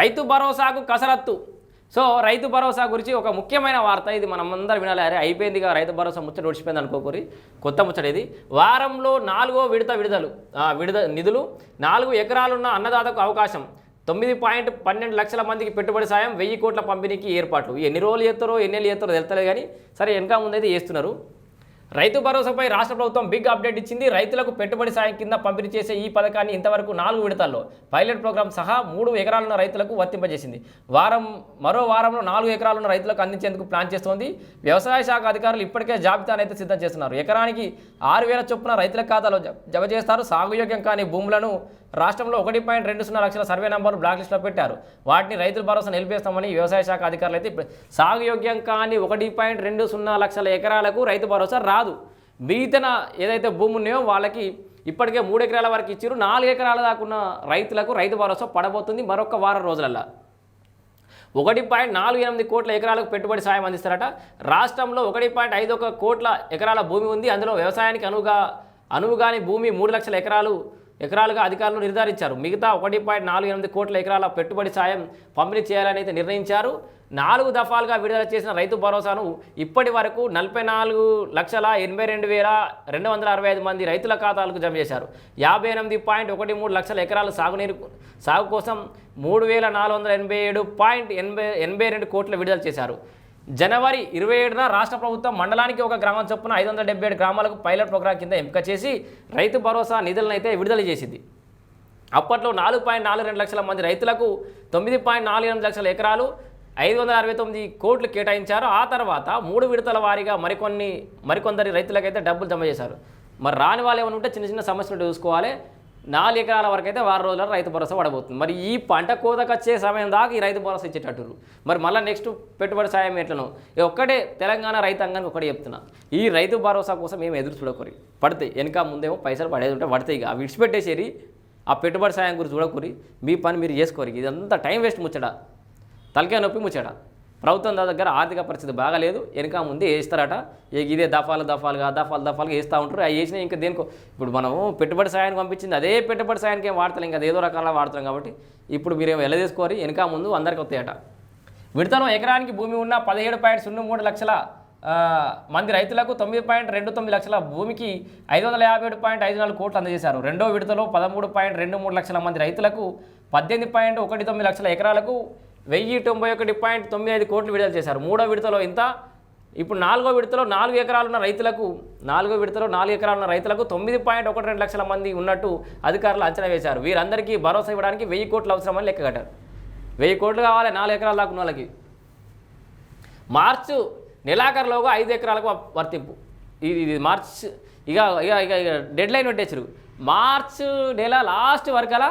రైతు భరోసాకు కసరత్తు. సో రైతు భరోసా గురించి ఒక ముఖ్యమైన వార్త ఇది మనం అందరం వినాలి. అరే అయిపోయిందిగా రైతు భరోసా ముచ్చట ఒడిచిపోయింది అనుకోకూరి. కొత్త ముచ్చట ఇది. వారంలో నాలుగో విడత విడుదలు ఆ, విడుద నిధులు నాలుగు ఎకరాలున్న అన్నదాతకు అవకాశం. తొమ్మిది పాయింట్ పన్నెండు లక్షల మందికి పెట్టుబడి సాయం వెయ్యి కోట్ల పంపిణీకి ఏర్పాట్లు. ఎన్ని రోజులు చేస్తారో ఎన్ని నెలలు చేస్తారో తెలుస్తలేదు కానీ సరే వెనక ముందైతే చేస్తున్నారు. రైతు భరోసాపై రాష్ట్ర ప్రభుత్వం బిగ్ అప్డేట్ ఇచ్చింది. రైతులకు పెట్టుబడి సాయం కింద పంపిణీ చేసే ఈ పథకాన్ని ఇంతవరకు నాలుగు విడతల్లో పైలట్ ప్రోగ్రాం సహా మూడు ఎకరాలున్న రైతులకు వర్తింపజేసింది. వారం మరో వారంలో నాలుగు ఎకరాలున్న రైతులకు అందించేందుకు ప్లాన్ చేస్తోంది. వ్యవసాయ శాఖ అధికారులు ఇప్పటికే జాబితానైతే సిద్ధం చేస్తున్నారు. ఎకరానికి ఆరు వేల చొప్పున రైతుల ఖాతాలో జమ చేస్తారు. సాగుయోగ్యం కాని భూములను రాష్ట్రంలో ఒకటి పాయింట్ రెండు సున్నా లక్షల సర్వే నంబర్ బ్లాక్ లిస్ట్లో పెట్టారు. వాటిని రైతుల భరోసా నిలిపేస్తామని వ్యవసాయ శాఖ అధికారులు అయితే సాగుయోగ్యం కాని ఒకటి పాయింట్ రెండు సున్నా లక్షల ఎకరాలకు రైతు భరోసా రాదు. మిగతా ఏదైతే భూమి ఉన్నాయో వాళ్ళకి ఇప్పటికే మూడు ఎకరాల వరకు ఇచ్చారు నాలుగు ఎకరాల దాకున్న రైతులకు రైతు భరోసా పడబోతుంది మరొక వారం రోజులల్లో. ఒకటి పాయింట్ నాలుగు ఎనిమిది కోట్ల ఎకరాలకు పెట్టుబడి సాయం అందిస్తారట. రాష్ట్రంలో ఒకటి పాయింట్ ఐదు ఒక కోట్ల ఎకరాల భూమి ఉంది. అందులో వ్యవసాయానికి అనువుగా అనువుగాని భూమి మూడు లక్షల ఎకరాలు ఎకరాలుగా అధికారులు నిర్ధారించారు. మిగతా ఒకటి పాయింట్ నాలుగు ఎనిమిది కోట్ల ఎకరాల పెట్టుబడి సాయం పంపిణీ చేయాలని అయితే నిర్ణయించారు. నాలుగు దఫాలుగా విడుదల చేసిన రైతు భరోసాను ఇప్పటి వరకు నలభై నాలుగు లక్షల ఎనభై రెండు వేల రెండు వందల అరవై ఐదు మంది రైతుల ఖాతాలకు జమ చేశారు. యాభై ఎనిమిది పాయింట్ ఒకటి మూడు లక్షల ఎకరాల సాగునీరు సాగు కోసం మూడు వేల నాలుగు వందల ఎనభై ఏడు పాయింట్ ఎనభై ఎనభై రెండు కోట్లు విడుదల చేశారు. జనవరి ఇరవై ఏడున రాష్ట్ర ప్రభుత్వం మండలానికి ఒక గ్రామం చొప్పున ఐదు వందల డెబ్బై ఏడు గ్రామాలకు పైలట్ ప్రోగ్రాం కింద ఎంపిక చేసి రైతు భరోసా నిధులను అయితే విడుదల చేసింది. అప్పట్లో నాలుగు పాయింట్ నాలుగు రెండు లక్షల మంది రైతులకు తొమ్మిది పాయింట్ నాలుగు ఎనిమిది లక్షల ఎకరాలు ఐదు వందల అరవై తొమ్మిది కోట్లు కేటాయించారు. ఆ తర్వాత మూడు విడతల వారీగా మరికొన్ని మరికొందరి రైతులకైతే డబ్బులు జమ చేశారు. మరి రాని వాళ్ళు ఏమైనా ఉంటే చిన్న చిన్న సమస్యలు చూసుకోవాలి నాలుగు ఎకరాల వరకు అయితే వారం రోజుల రైతు భరోసా పడబోతుంది. మరి ఈ పంట కోతకు వచ్చే సమయం దాకా ఈ రైతు భరోసా ఇచ్చేటట్టు. మరి మళ్ళీ నెక్స్ట్ పెట్టుబడి సాయం ఎట్లనో. ఒక్కటే తెలంగాణ రైతాంగానికి ఒకటే చెప్తున్నా. ఈ రైతు భరోసా కోసం మేము ఎదురు చూడకూరి. పడితే వెనక ముందేమో పైసలు పడేది ఉంటే పడతాయి ఇక అవి విడిచిపెట్టేసేరి ఆ పెట్టుబడి సాయం గురించి చూడకూరి. మీ పని మీరు చేసుకోరు. ఇదంతా టైం వేస్ట్ ముచ్చడా తలకాయ నొప్పి ముచ్చడా ప్రభుత్వం దగ్గర ఆర్థిక పరిస్థితి బాగాలేదు. వెనక ముందే వేస్తారట. ఇదే దఫాలు దఫాలుగా దఫాలు దఫాలుగా వేస్తూ ఉంటారు. అవి వేసినా ఇంకా దేనికో ఇప్పుడు మనము పెట్టుబడి సాయానికి పంపించింది అదే పెట్టుబడి సాయానికి ఏం వాడతలేం కదా. ఏదో రకాల వాడుతున్నాం కాబట్టి ఇప్పుడు మీరు ఎలా తీసుకోరు వెనక ముందు అందరికి వస్తాయట. విడతలో ఎకరానికి భూమి ఉన్న పదిహేడు పాయింట్ సున్నా మూడు లక్షల మంది రైతులకు తొమ్మిది పాయింట్ రెండు తొమ్మిది లక్షల భూమికి ఐదు వందల యాభై ఏడు పాయింట్ ఐదు నాలుగు కోట్లు అందజేశారు. రెండో విడతలో పదమూడు పాయింట్ రెండు మూడు లక్షల మంది రైతులకు పద్దెనిమిది పాయింట్ ఒకటి తొమ్మిది లక్షల ఎకరాలకు వెయ్యి తొంభై ఒకటి పాయింట్ తొమ్మిది ఐదు కోట్లు విడుదల చేశారు. మూడో విడతలో ఇంత? ఇప్పుడు నాలుగో విడతలో నాలుగు ఎకరాలున్న రైతులకు నాలుగో విడతలో నాలుగు ఎకరాలున్న రైతులకు తొమ్మిది పాయింట్ ఒకటి రెండు లక్షల మంది ఉన్నట్టు అధికారులు అంచనా వేశారు. వీరందరికీ భరోసా ఇవ్వడానికి వెయ్యి కోట్లు అవసరమని లెక్క కట్టారు. వెయ్యి కోట్లు కావాలి నాలుగు ఎకరాలు దాకా వాళ్ళకి. మార్చు నెలాఖరులోగా ఐదు ఎకరాలకు వర్తింపు. ఇది ఇది మార్చ్ ఇక ఇక ఇక ఇక డెడ్ లైన్ పెట్టేసారు మార్చ్ నెల లాస్ట్ వరకలా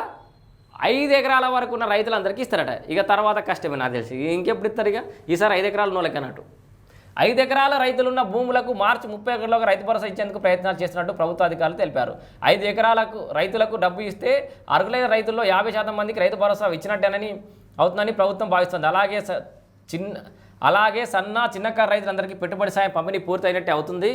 ఐదు ఎకరాల వరకు ఉన్న రైతులందరికీ ఇస్తారట. ఇక తర్వాత కష్టమే నాకు తెలిసి. ఇంకెప్పుడు ఇస్తారు ఇక? ఈసారి ఐదు ఎకరాలు నోళ్ళకి అన్నట్టు. ఐదు ఎకరాల రైతులున్న భూములకు మార్చి ముప్పై ఒకటిలోకి రైతు భరోసా ఇచ్చేందుకు ప్రయత్నాలు చేస్తున్నట్టు ప్రభుత్వ అధికారులు తెలిపారు. ఐదు ఎకరాలకు రైతులకు డబ్బు ఇస్తే అర్హులైన రైతుల్లో యాభై శాతం మందికి రైతు భరోసా ఇచ్చినట్టేనని అవుతుందని ప్రభుత్వం భావిస్తుంది. అలాగే చిన్న అలాగే సన్న చిన్నకారు రైతులందరికీ పెట్టుబడి సాయం పంపిణీ పూర్తయినట్టే అవుతుంది.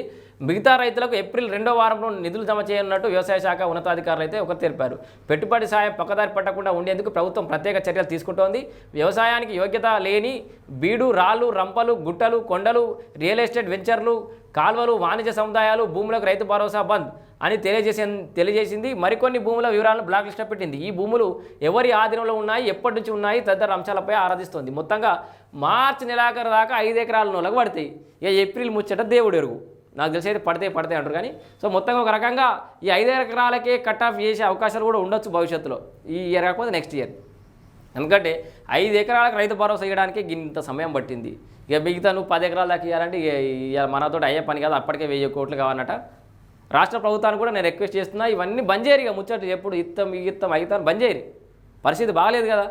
మిగతా రైతులకు ఏప్రిల్ రెండో వారంలో నిధులు జమ చేయనున్నట్టు వ్యవసాయ శాఖ ఉన్నతాధికారులు అయితే ఒకరు తెలిపారు. పెట్టుబడి సాయం పక్కదారి పట్టకుండా ఉండేందుకు ప్రభుత్వం ప్రత్యేక చర్యలు తీసుకుంటోంది. వ్యవసాయానికి యోగ్యత లేని బీడు రాళ్ళు రంపలు గుట్టలు కొండలు రియల్ ఎస్టేట్ వెంచర్లు కాల్వలు వాణిజ్య సముదాయాలు భూములకు రైతు భరోసా బంద్. అని తెలియజేసి తెలియజేసింది. మరికొన్ని భూముల వివరాలను బ్లాక్ లిస్ట్లో పెట్టింది. ఈ భూములు ఎవరి ఆధీనంలో ఉన్నాయి ఎప్పటి నుంచి ఉన్నాయి తదితర అంశాలపై ఆరాధిస్తోంది. మొత్తంగా మార్చి నెలాఖరు దాకా ఐదు ఎకరాల నూలకు పడతాయి. ఇక ఏప్రిల్ ముచ్చట దేవుడు ఎరుగు. నాకు తెలిసి అయితే పడితే పడతాయి అంటారు కానీ సో మొత్తంగా ఒక రకంగా ఈ ఐదు ఎకరాలకే కట్ ఆఫ్ చేసే అవకాశాలు కూడా ఉండొచ్చు భవిష్యత్తులో. ఈ ఇయర్ కాకపోతే నెక్స్ట్ ఇయర్ ఎందుకంటే ఐదు ఎకరాలకు రైతు భరోసా ఇవ్వడానికి ఇంత సమయం పట్టింది. ఇక మిగతా నువ్వు పది ఎకరాల దాకా ఇవ్వాలంటే ఇక ఇక మనతో అయ్యే పని కాదు అప్పటికే వెయ్యి కోట్లు కావాలన్నట. రాష్ట్ర ప్రభుత్వాన్ని కూడా నేను రిక్వెస్ట్ చేస్తున్నా ఇవన్నీ బంద్ చేయరు ఇక ముచ్చట ఎప్పుడు ఇత్తం ఈ ఇత్తం అయితాను బంద్ చేయరు పరిస్థితి బాగాలేదు కదా.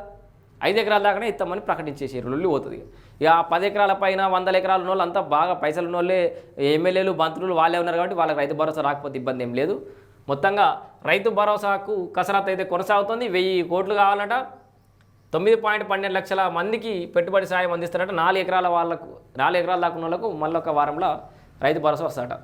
ఐదు ఎకరాల దాకానే ఇస్తామని ప్రకటించేసారు లొల్లి పోతుంది. ఇక పది ఎకరాల పైన వందల ఎకరాల ఉన్న వాళ్ళు అంతా బాగా పైసలు ఉన్న వాళ్ళే ఎమ్మెల్యేలు మంత్రులు వాళ్ళే ఉన్నారు కాబట్టి వాళ్ళకి రైతు భరోసా రాకపోతే ఇబ్బంది ఏం లేదు. మొత్తంగా రైతు భరోసాకు కసరత్తు అయితే కొనసాగుతుంది వెయ్యి కోట్లు కావాలట. తొమ్మిది పాయింట్ పన్నెండు లక్షల మందికి పెట్టుబడి సాయం అందిస్తారట. నాలుగు ఎకరాల వాళ్ళకు నాలుగు ఎకరాల దాకా వాళ్ళకు మళ్ళీ ఒక వారంలో రైతు భరోసా వస్తారట